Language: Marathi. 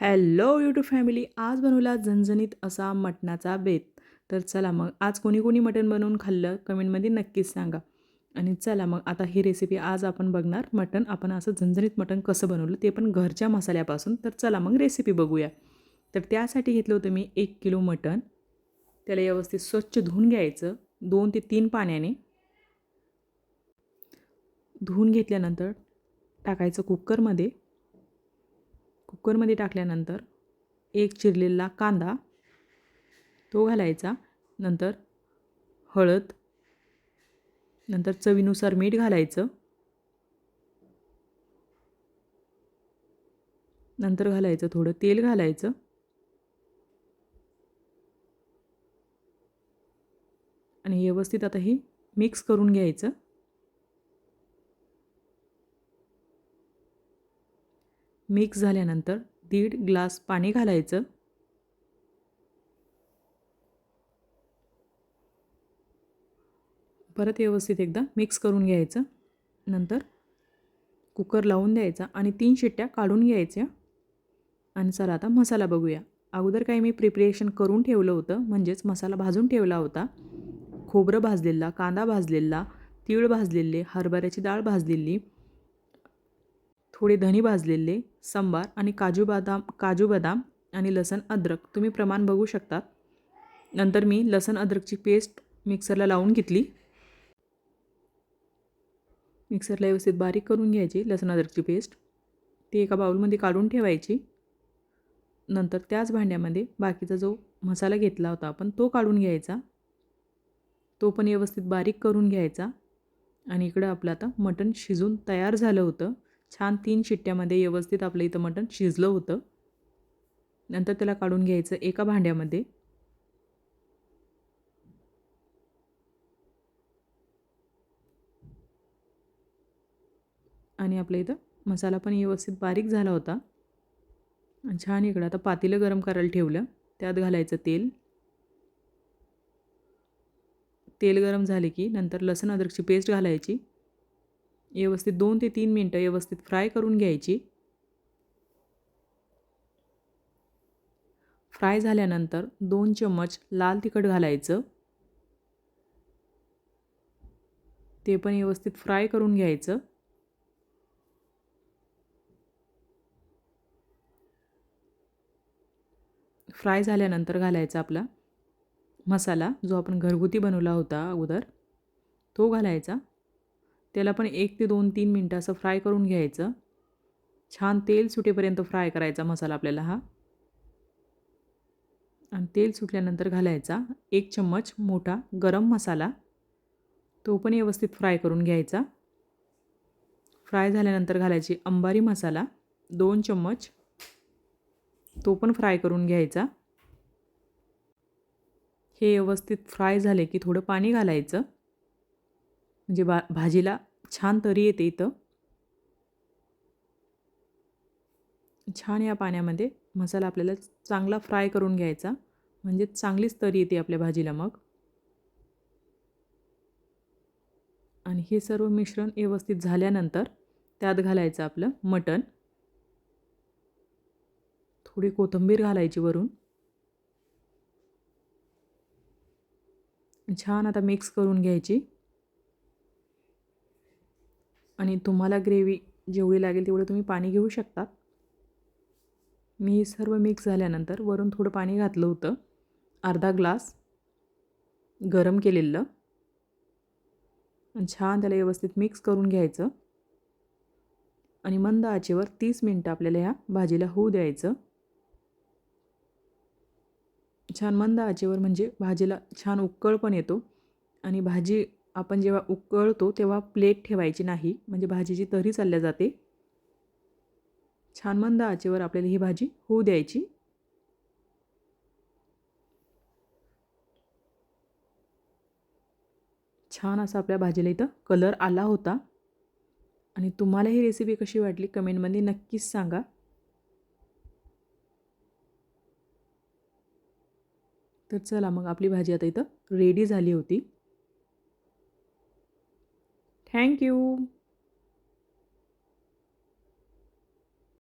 हॅलो यूट्यूब फॅमिली आज बनवला झणझणीत असा मटणाचा बेत. तर चला मग आज कोणी कोणी मटण बनवून खाल्लं कमेंटमध्ये नक्कीच सांगा. आणि चला मग आता ही रेसिपी आज आपण बघणार. मटण आपण असं झणझणीत मटण कसं बनवलं ते पण घरच्या मसाल्यापासून. तर चला मग रेसिपी बघूया. तर त्यासाठी घेतलं होतं मी एक किलो मटण. त्याला व्यवस्थित स्वच्छ धुवून घ्यायचं. दोन ते तीन पाण्याने धुवून घेतल्यानंतर टाकायचं कुकरमध्ये. कुकरमध्ये टाकल्यानंतर एक चिरलेला कांदा तो घालायचा. नंतर हळद नंतर चवीनुसार मीठ घालायचं. नंतर घालायचं थोडं तेल घालायचं. आणि व्यवस्थित आता हे मिक्स करून घ्यायचं. मिक्स झाल्यानंतर दीड ग्लास पाणी घालायचं. परत व्यवस्थित एकदा मिक्स करून घ्यायचं. नंतर कुकर लावून द्यायचा आणि तीन शिट्ट्या काढून घ्यायच्या. आणि चला आता मसाला बघूया. अगोदर काही मी प्रिपरेशन करून ठेवलं होतं म्हणजेच मसाला भाजून ठेवला होता. खोबरं भाजलेला कांदा भाजलेला तीळ भाजलेले हरभऱ्याची डाळ भाजलेली थोडे धनी भाजलेले सांबार आणि काजू बदाम काजू बदाम आणि लसण अद्रक. तुम्ही प्रमाण बघू शकता. नंतर मी लसण अद्रकची पेस्ट मिक्सरला लावून घेतली. मिक्सरला व्यवस्थित बारीक करून घ्यायची लसण अद्रकची पेस्ट. ती एका बाऊलमध्ये काढून ठेवायची. नंतर त्याच भांड्यामध्ये बाकीचा जो मसाला घेतला होता आपण तो काढून घ्यायचा. तो पण व्यवस्थित बारीक करून घ्यायचा. आणि इकडं आपलं आता मटण शिजून तयार झालं होतं. छान तीन शिट्ट्यामध्ये व्यवस्थित आपलं इथं मटण शिजलं होतं. नंतर त्याला काढून घ्यायचं एका भांड्यामध्ये. आणि आपल्या इथं मसाला पण व्यवस्थित बारीक झाला होता. छान इकडं आता पातेलं गरम करायला ठेवलं. त्यात घालायचं तेल. तेल गरम झाले की नंतर लसूण अद्रकची पेस्ट घालायची. व्यवस्थित दोन ते तीन मिनटं व्यवस्थित फ्राय करून घ्यायची. फ्राय झाल्यानंतर दोन चम्मच लाल तिखट घालायचं. ते पण व्यवस्थित फ्राय करून घ्यायचं. फ्राय झाल्यानंतर घालायचा आपला मसाला जो आपण घरगुती बनवला होता अगोदर तो घालायचा. त्याला पण एक ते दोन तीन मिनटं असं फ्राय करून घ्यायचं. छान तेल सुटेपर्यंत फ्राय करायचा मसाला आपल्याला हा. आणि तेल सुटल्यानंतर घालायचा एक चम्मच मोठा गरम मसाला. तो पण व्यवस्थित फ्राय करून घ्यायचा. फ्राय झाल्यानंतर घालायची अंबारी मसाला दोन चम्मच. तो पण फ्राय करून घ्यायचा. हे व्यवस्थित फ्राय झाले की थोडं पाणी घालायचं. म्हणजे बा भाजीला छान तरी येते इथं. छान या पाण्यामध्ये मसाला आपल्याला चांगला फ्राय करून घ्यायचा. म्हणजे चांगलीच तरी येते आपल्या भाजीला मग. आणि हे सर्व मिश्रण व्यवस्थित झाल्यानंतर त्यात घालायचं आपलं मटण. थोडी कोथिंबीर घालायची वरून. छान आता मिक्स करून घ्यायची. आणि तुम्हाला ग्रेव्ही जेवढी लागेल तेवढं तुम्ही पाणी घेऊ शकता मी सर्व मिक्स झाल्यानंतर वरून थोडं पाणी घातलं होतं. अर्धा ग्लास गरम केलेलं. आणि छान त्याला व्यवस्थित मिक्स करून घ्यायचं. आणि मंद आचेवर तीस मिनटं आपल्याला ह्या भाजीला होऊ द्यायचं. छान मंद आचेवर म्हणजे भाजीला छान उकळ पण येतो. आणि भाजी आपण जेव्हा उकळतो तेव्हा प्लेट ठेवायची नाही. म्हणजे भाजीची तरी चालल्या जाते. छान मंद आचेवर आपल्याला ही भाजी होऊ द्यायची. छान असा आपल्या भाजीला इथं कलर आला होता. आणि तुम्हाला ही रेसिपी कशी वाटली कमेंटमध्ये नक्कीच सांगा. तर चला मग आपली भाजी आता इथं रेडी झाली होती. Thank you.